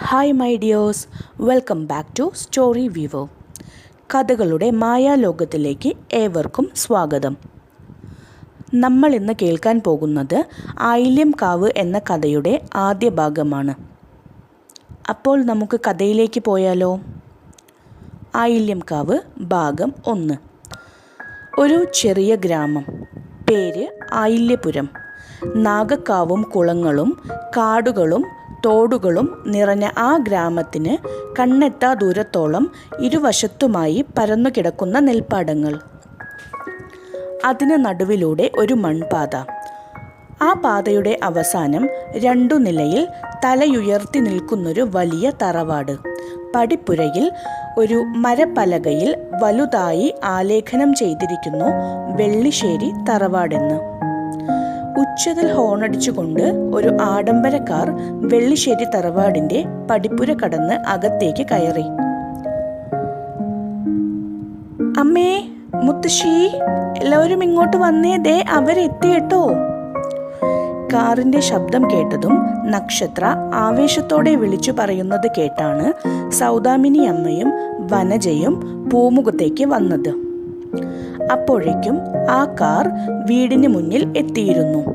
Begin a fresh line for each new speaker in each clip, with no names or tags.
Hi my dears welcome back to story Vivo കഥകളുടെ മായാലോകത്തിലേക്ക് ഏവർക്കും സ്വാഗതം. നമ്മൾ ഇന്ന് കേൾക്കാൻ പോകുന്നത് ആയില്യം കാവ് എന്ന കഥയുടെ ആദ്യ ഭാഗമാണ്. അപ്പോൾ നമുക്ക് കഥയിലേക്ക് പോയാലോ? ആയില്യം കാവ് ഭാഗം ഒന്ന്. ഒരു ചെറിയ ഗ്രാമം. പേര് ആയില്യപുരം. നാഗക്കാവും കുളങ്ങളും കാടുകളും തോടുകളും നിറഞ്ഞ ആ ഗ്രാമത്തിന് കണ്ണെത്താ ദൂരത്തോളം ഇരുവശത്തുമായി പരന്നു കിടക്കുന്ന നെൽപ്പാടങ്ങൾ. അതിന് നടുവിലൂടെ ഒരു മൺപാത. ആ പാതയുടെ അവസാനം രണ്ടു നിലയിൽ തലയുയർത്തി നിൽക്കുന്നൊരു വലിയ തറവാട്. പടിപ്പുരയിൽ ഒരു മരപ്പലകയിൽ വലുതായി ആലേഖനം ചെയ്തിരിക്കുന്നു വെള്ളിശ്ശേരി തറവാടെന്ന്. ഉച്ചതിൽ ഹോണടിച്ചുകൊണ്ട് ഒരു ആഡംബര കാർ വെള്ളിശ്ശേരി തറവാടിന്റെ പടിപ്പുര കടന്ന് അകത്തേക്ക് കയറി. അമ്മേ മുത്തശ്ശി എല്ലാവരും ഇങ്ങോട്ട് വന്നേ ദേ അവരെത്തിയിട്ടോ കാറിന്റെ ശബ്ദം കേട്ടതും നക്ഷത്ര ആവേശത്തോടെ വിളിച്ചു പറയുന്നത് കേട്ടാണ് സൗദാമിനി അമ്മയും വനജയും പൂമുഖത്തേക്ക് വന്നത്. അപ്പോഴേക്കും ആ കാർ വീടിന് മുന്നിൽ എത്തിയിരുന്നു.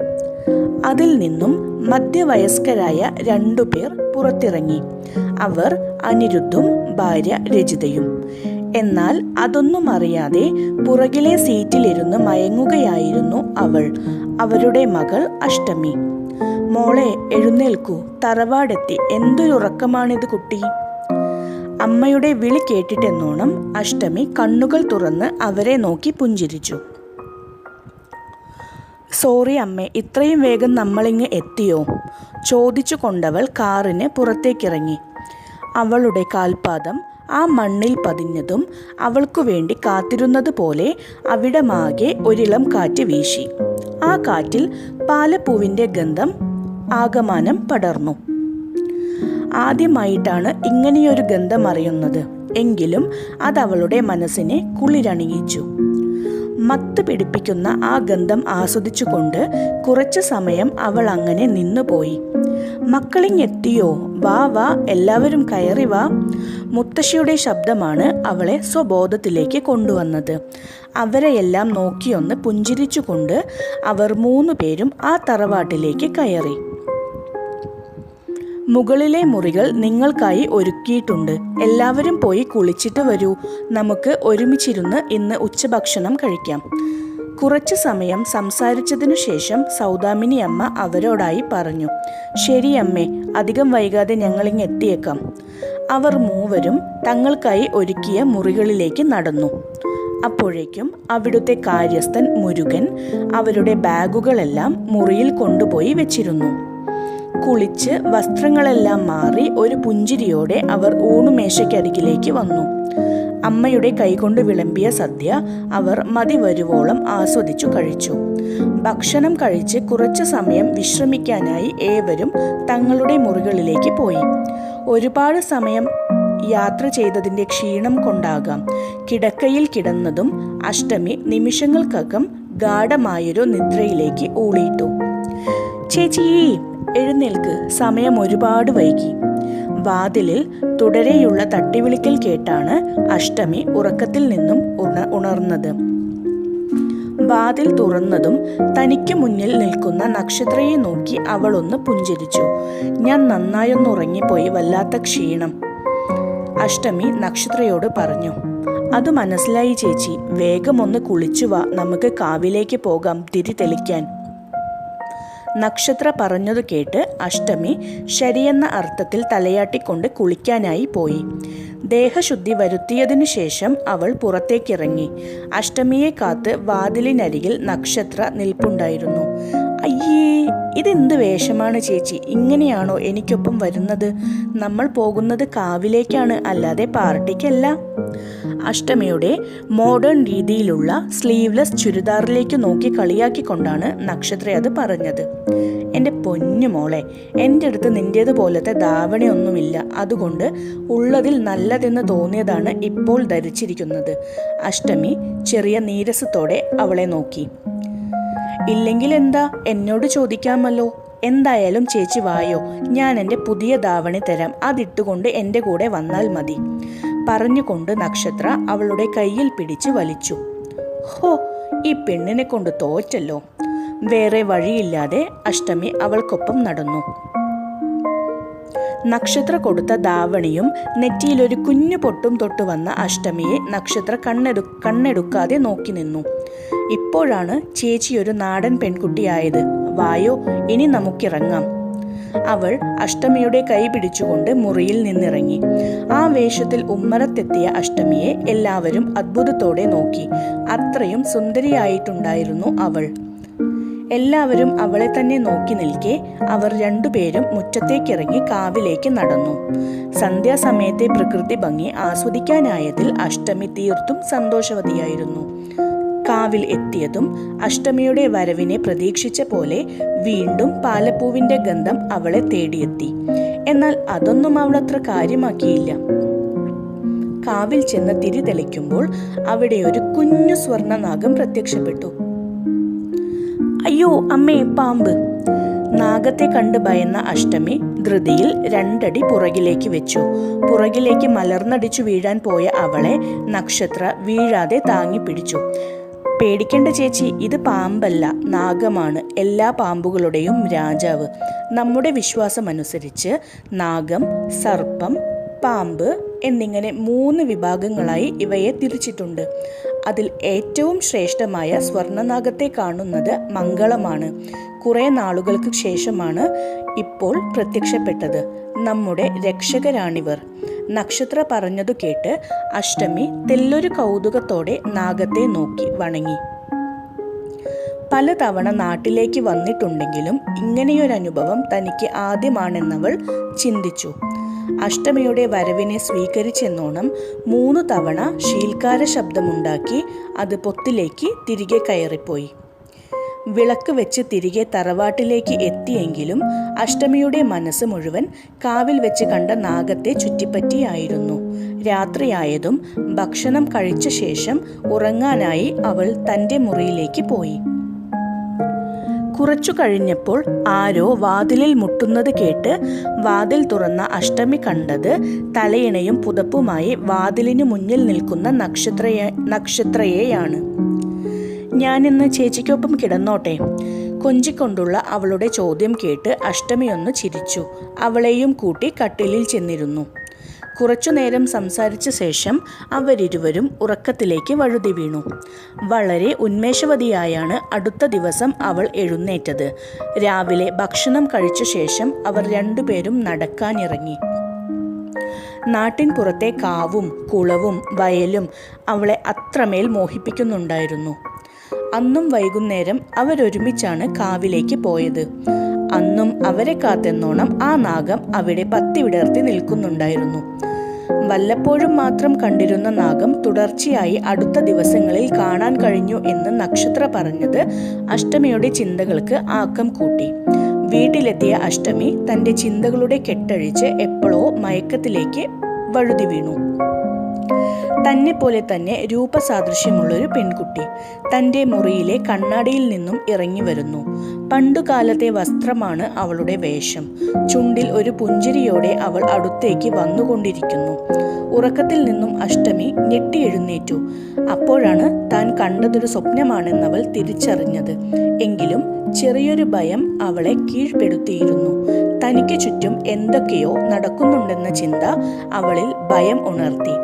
അതിൽ നിന്നും മധ്യവയസ്കരായ രണ്ടുപേർ പുറത്തിറങ്ങി. അവർ അനിരുദ്ധും ഭാര്യ രചിതയും എന്നാൽ അതൊന്നും അറിയാതെ പുറകിലെ സീറ്റിലിരുന്ന് മയങ്ങുകയായിരുന്നു അവൾ അവരുടെ മകൾ അഷ്ടമി. മോളെ എഴുന്നേൽക്കൂ. തറവാടെത്തി. എന്തൊരുറക്കമാണിത് കുട്ടി. അമ്മയുടെ വിളി കേട്ടിട്ടെന്നോണം അഷ്ടമി കണ്ണുകൾ തുറന്ന് അവരെ നോക്കി പുഞ്ചിരിച്ചു. സോറി അമ്മേ ഇത്രയും വേഗം നമ്മളിങ്ങ് എത്തിയോ? ചോദിച്ചു കൊണ്ടവൾ കാറിന് പുറത്തേക്കിറങ്ങി. അവളുടെ കാൽപാദം ആ മണ്ണിൽ പതിഞ്ഞതും അവൾക്കു വേണ്ടി കാത്തിരുന്നത് പോലെ അവിടമാകെ ഒരിളം കാറ്റ് വീശി. ആ കാറ്റിൽ പാലപ്പൂവിന്റെ ഗന്ധം ആകമാനം പടർന്നു. ആദ്യമായിട്ടാണ് ഇങ്ങനെയൊരു ഗന്ധം അറിയുന്നത് എങ്കിലും അത് അവളുടെ മനസ്സിനെ കുളിരണിയിച്ചു. മത്ത് പിടിപ്പിക്കുന്ന ആ ഗന്ധം ആസ്വദിച്ചുകൊണ്ട് കുറച്ചു സമയം അവൾ അങ്ങനെ നിന്നുപോയി. മക്കളിങ്ങെത്തിയോ? വാ വാ എല്ലാവരും കയറി വാ. മുത്തശ്ശിയുടെ ശബ്ദമാണ് അവളെ സ്വബോധത്തിലേക്ക് കൊണ്ടുവന്നത്. അവരെയെല്ലാം നോക്കിയൊന്ന് പുഞ്ചിരിച്ചുകൊണ്ട് അവർ മൂന്നു പേരും ആ തറവാട്ടിലേക്ക് കയറി. മുകളിലെ മുറികൾ നിങ്ങൾക്കായി ഒരുക്കിയിട്ടുണ്ട്. എല്ലാവരും പോയി കുളിച്ചിട്ട് വരൂ. നമുക്ക് ഒരുമിച്ചിരുന്ന് ഇന്ന് ഉച്ചഭക്ഷണം കഴിക്കാം. കുറച്ച് സമയം സംസാരിച്ചതിനു ശേഷം സൗദാമിനി അമ്മ അവരോടായി പറഞ്ഞു ശരി അമ്മേ അധികം വൈകാതെ ഞങ്ങളിങ് എത്തിയേക്കാം. അവർ മൂവരും തങ്ങൾക്കായി ഒരുക്കിയ മുറികളിലേക്ക് നടന്നു. അപ്പോഴേക്കും അവിടുത്തെ കാര്യസ്ഥൻ മുരുകൻ അവരുടെ ബാഗുകളെല്ലാം മുറിയിൽ കൊണ്ടുപോയി വെച്ചിരുന്നു. കുളിച്ച് വസ്ത്രങ്ങളെല്ലാം മാറി ഒരു പുഞ്ചിരിയോടെ അവർ ഊണുമേശയ്ക്കരികിലേക്ക് വന്നു. അമ്മയുടെ കൈകൊണ്ട് വിളമ്പിയ സദ്യ അവർ മതി വരുവോളം ആസ്വദിച്ചു കഴിച്ചു. ഭക്ഷണം കഴിച്ച് കുറച്ചു സമയം വിശ്രമിക്കാനായി ഏവരും തങ്ങളുടെ മുറികളിലേക്ക് പോയി. ഒരുപാട് സമയം യാത്ര ചെയ്തതിന്റെ ക്ഷീണം കൊണ്ടാകാം. കിടക്കയിൽ കിടന്നതും അഷ്ടമി നിമിഷങ്ങൾക്കകം ഗാഠമായൊരു നിദ്രയിലേക്ക് ഊളിയിട്ടു. ചേച്ചി എഴുന്നേൽക്ക് സമയം ഒരുപാട് വൈകി. വാതിലിൽ തുടരെയുള്ള തട്ടിവിളിക്കൽ കേട്ടാണ് അഷ്ടമി ഉറക്കത്തിൽ നിന്നും ഉണ ഉണർന്നത്. വാതിൽ തുറന്നതും തനിക്ക് മുന്നിൽ നിൽക്കുന്ന നക്ഷത്രയെ നോക്കി അവളൊന്ന് പുഞ്ചിരിച്ചു. ഞാൻ നന്നായൊന്ന് ഉറങ്ങിപ്പോയി വല്ലാത്ത ക്ഷീണം. അഷ്ടമി നക്ഷത്രയോട് പറഞ്ഞു അത് മനസ്സിലായി ചേച്ചി. വേഗമൊന്ന് കുളിച്ചു വാ. നമുക്ക് കാവിലേക്ക് പോകാം. തിരി തെളിക്കാൻ. നക്ഷത്ര പറഞ്ഞതു കേട്ട് അഷ്ടമി ശരിയെന്ന അർത്ഥത്തിൽ തലയാട്ടിക്കൊണ്ട് കുളിക്കാനായി പോയി. ദേഹശുദ്ധി വരുത്തിയതിനു ശേഷം അവൾ പുറത്തേക്കിറങ്ങി. അഷ്ടമിയെ കാത്ത് വാതിലിനരികിൽ നക്ഷത്ര നിൽപ്പുണ്ടായിരുന്നു. അയ്യേ ഇതെന്ത് വേഷമാണ് ചേച്ചി? ഇങ്ങനെയാണോ എനിക്കൊപ്പം വരുന്നത്? നമ്മൾ പോകുന്നത് കാവിലേക്കാണ് അല്ലാതെ പാർട്ടിക്കല്ല. അഷ്ടമിയുടെ മോഡേൺ രീതിയിലുള്ള സ്ലീവ്ലെസ് ചുരിദാറിലേക്ക് നോക്കി കളിയാക്കിക്കൊണ്ടാണ് നക്ഷത്ര അത് പറഞ്ഞത്. എന്റെ പൊന്നു മോളെ എന്റെ അടുത്ത് നിന്റേതുപോലത്തെ ധാവണയൊന്നുമില്ല. അതുകൊണ്ട് ഉള്ളതിൽ നല്ലതെന്ന് തോന്നിയതാണ് ഇപ്പോൾ ധരിച്ചിരിക്കുന്നത്. അഷ്ടമി ചെറിയ നീരസത്തോടെ അവളെ നോക്കി. ഇല്ലെങ്കിൽ എന്താ എന്നോട് ചോദിക്കാമല്ലോ. എന്തായാലും ചേച്ചി വായോ. ഞാൻ എന്റെ പുതിയ ധാവണി തരാം. അതിട്ടുകൊണ്ട് എന്റെ കൂടെ വന്നാൽ മതി. പറഞ്ഞുകൊണ്ട് നക്ഷത്ര അവളുടെ കയ്യിൽ പിടിച്ച് വലിച്ചു. ഹോ ഈ പെണ്ണിനെ കൊണ്ട് തോറ്റല്ലോ. വേറെ വഴിയില്ലാതെ അഷ്ടമി അവൾക്കൊപ്പം നടന്നു. നക്ഷത്ര കൊടുത്ത ധാവണിയും നെറ്റിയിലൊരു കുഞ്ഞു പൊട്ടും തൊട്ട് വന്ന അഷ്ടമിയെ നക്ഷത്ര കണ്ണെടു കണ്ണെടുക്കാതെ നോക്കി നിന്നു. ഇപ്പോഴാണ് ചേച്ചി ഒരു നാടൻ പെൺകുട്ടിയായത്. വായോ ഇനി നമുക്കിറങ്ങാം. അവൾ അഷ്ടമിയുടെ കൈ പിടിച്ചുകൊണ്ട് മുറിയിൽ നിന്നിറങ്ങി. ആ വേഷത്തിൽ ഉമ്മറത്തെത്തിയ അഷ്ടമിയെ എല്ലാവരും അത്ഭുതത്തോടെ നോക്കി. അത്രയും സുന്ദരിയായിട്ടുണ്ടായിരുന്നു അവൾ. എല്ലാവരും അവളെ തന്നെ നോക്കി നിൽക്കെ അവർ രണ്ടുപേരും മുറ്റത്തേക്കിറങ്ങി കാവിലേക്ക് നടന്നു. സന്ധ്യാസമയത്തെ പ്രകൃതി ഭംഗി ആസ്വദിക്കാനായതിൽ അഷ്ടമി തീർത്തും സന്തോഷവതിയായിരുന്നു. കാവിൽ എത്തിയതും അഷ്ടമിയുടെ വരവിനെ പ്രതീക്ഷിച്ച പോലെ വീണ്ടും പാലപ്പൂവിന്റെ ഗന്ധം അവളെ തേടിയെത്തി. എന്നാൽ അതൊന്നും അവൾ അത്ര കാര്യമാക്കിയില്ല. കാവിൽ ചെന്ന് തിരി തെളിക്കുമ്പോൾ അവിടെ ഒരു കുഞ്ഞു സ്വർണനാഗം പ്രത്യക്ഷപ്പെട്ടു. അയ്യോ അമ്മേ പാമ്പ് നാഗത്തെ കണ്ട് ഭയന്ന അഷ്ടമി ധൃതിയിൽ രണ്ടടി പുറകിലേക്ക് വെച്ചു. പുറകിലേക്ക് മലർന്നടിച്ചു വീഴാൻ പോയ അവളെ നക്ഷത്ര വീഴാതെ താങ്ങി പിടിച്ചു. പേടിക്കേണ്ട ചേച്ചി ഇത് പാമ്പല്ല നാഗമാണ്. എല്ലാ പാമ്പുകളുടെയും രാജാവ്. നമ്മുടെ വിശ്വാസം അനുസരിച്ച് നാഗം സർപ്പം പാമ്പ് എന്നിങ്ങനെ മൂന്ന് വിഭാഗങ്ങളായി ഇവയെ തിരിച്ചിട്ടുണ്ട്. അതിൽ ഏറ്റവും ശ്രേഷ്ഠമായ സ്വർണനാഗത്തെ കാണുന്നത് മംഗളമാണ്. കുറേ നാളുകൾക്ക് ശേഷമാണ് ഇപ്പോൾ പ്രത്യക്ഷപ്പെട്ടത്. നമ്മുടെ രക്ഷകരാണിവർ. നക്ഷത്ര പറഞ്ഞതു കേട്ട് അഷ്ടമി തെല്ലൊരു കൗതുകത്തോടെ നാഗത്തെ നോക്കി വണങ്ങി. പലതവണ നാട്ടിലേക്ക് വന്നിട്ടുണ്ടെങ്കിലും ഇങ്ങനെയൊരനുഭവം തനിക്ക് ആദ്യമാണെന്നവൾ ചിന്തിച്ചു. അഷ്ടമിയുടെ വരവിനെ സ്വീകരിച്ചെന്നോണം മൂന്ന് തവണ ശീൽക്കാര ശബ്ദമുണ്ടാക്കി അത് പൊത്തിലേക്ക് തിരികെ കയറിപ്പോയി. വിളക്ക് വെച്ച് തിരികെ തറവാട്ടിലേക്ക് എത്തിയെങ്കിലും അഷ്ടമിയുടെ മനസ്സ് മുഴുവൻ കാവിൽ വെച്ച് കണ്ട നാഗത്തെ ചുറ്റിപ്പറ്റിയായിരുന്നു. രാത്രിയായതും ഭക്ഷണം കഴിച്ച ശേഷം ഉറങ്ങാനായി അവൾ തന്റെ മുറിയിലേക്ക് പോയി. കുറച്ചു കഴിഞ്ഞപ്പോൾ ആരോ വാതിലിൽ മുട്ടുന്നത് കേട്ട് വാതിൽ തുറന്ന അഷ്ടമി കണ്ടത് തലയിണയും പുതപ്പുമായി വാതിലിനു മുന്നിൽ നിൽക്കുന്ന നക്ഷത്രയെ നക്ഷത്രയെയാണ്. ഞാനിന്ന് ചേച്ചിക്കൊപ്പം കിടന്നോട്ടെ. കൊഞ്ചിക്കൊണ്ടുള്ള അവളുടെ ചോദ്യം കേട്ട് അഷ്ടമിയൊന്ന് ചിരിച്ചു. അവളെയും കൂട്ടി കട്ടിലിൽ ചെന്നിരുന്നു. കുറച്ചുനേരം സംസാരിച്ച ശേഷം അവരിരുവരും ഉറക്കത്തിലേക്ക് വഴുതി വീണു. വളരെ ഉന്മേഷവതിയായാണ് അടുത്ത ദിവസം അവൾ എഴുന്നേറ്റത്. രാവിലെ ഭക്ഷണം കഴിച്ച ശേഷം അവർ രണ്ടുപേരും നടക്കാനിറങ്ങി. നാട്ടിൻ പുറത്തെ കാവും കുളവും വയലും അവളെ അത്രമേൽ മോഹിപ്പിക്കുന്നുണ്ടായിരുന്നു. അന്നും വൈകുന്നേരം അവരൊരുമിച്ചാണ് കാവിലേക്ക് പോയത്. അന്നും അവരെ കാത്തെന്നോണം ആ നാഗം അവിടെ പത്തി വിടർത്തി നിൽക്കുന്നുണ്ടായിരുന്നു. വല്ലപ്പോഴും മാത്രം കണ്ടിരുന്ന നാഗം തുടർച്ചയായി അടുത്ത ദിവസങ്ങളിൽ കാണാൻ കഴിഞ്ഞു എന്ന് നക്ഷത്ര പറഞ്ഞത് അഷ്ടമിയുടെ ചിന്തകൾക്ക് ആക്കം കൂട്ടി. വീട്ടിലെത്തിയ അഷ്ടമി തന്റെ ചിന്തകളുടെ കെട്ടഴിച്ച് എപ്പോഴോ മയക്കത്തിലേക്ക് വഴുതി വീണു. തന്നെ പോലെ തന്നെ രൂപസാദൃശ്യമുള്ളൊരു പെൺകുട്ടി തന്റെ മുറിയിലെ കണ്ണാടിയിൽ നിന്നും ഇറങ്ങി വരുന്നു പണ്ടുകാലത്തെ വസ്ത്രമാണ് അവളുടെ വേഷം. ചുണ്ടിൽ ഒരു പുഞ്ചിരിയോടെ അവൾ അടുത്തേക്ക് വന്നുകൊണ്ടിരിക്കുന്നു. ഉറക്കത്തിൽ നിന്നും അഷ്ടമി ഞെട്ടി എഴുന്നേറ്റു. അപ്പോഴാണ് താൻ കണ്ടതൊരു സ്വപ്നമാണെന്നവൾ തിരിച്ചറിഞ്ഞത്. എങ്കിലും ചെറിയൊരു ഭയം അവളെ കീഴ്പ്പെടുത്തിയിരുന്നു. തനിക്ക് ചുറ്റും എന്തൊക്കെയോ നടക്കുന്നുണ്ടെന്ന ചിന്ത അവളിൽ ഭയം ഉണർത്തി.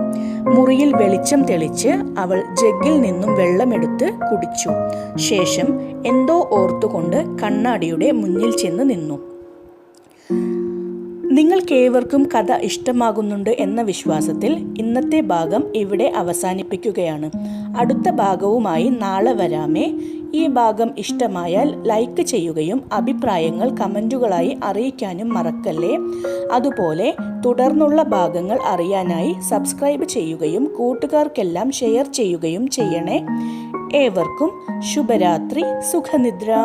മുറിയിൽ വെളിച്ചം തെളിച്ച് അവൾ ജഗ്ഗിൽ നിന്നും വെള്ളമെടുത്ത് കുടിച്ചു. ശേഷം എന്തോ ഓർത്തുകൊണ്ട് കണ്ണാടിയുടെ മുന്നിൽ ചെന്ന് നിന്നു. നിങ്ങൾക്കേവർക്കും കഥ ഇഷ്ടമാകുന്നുണ്ട് എന്ന വിശ്വാസത്തിൽ ഇന്നത്തെ ഭാഗം ഇവിടെ അവസാനിപ്പിക്കുകയാണ്. അടുത്ത ഭാഗവുമായി നാളെ വരാമേ. ഈ ഭാഗം ഇഷ്ടമായാൽ ലൈക്ക് ചെയ്യുകയും അഭിപ്രായങ്ങൾ കമന്റുകളായി അറിയിക്കാനും മറക്കല്ലേ? അതുപോലെ തുടർന്നുള്ള ഭാഗങ്ങൾ അറിയാനായി സബ്സ്ക്രൈബ് ചെയ്യുകയും കൂട്ടുകാർക്കെല്ലാം ഷെയർ ചെയ്യുകയും ചെയ്യണേ. ഏവർക്കും ശുഭരാത്രി സുഖനിദ്ര.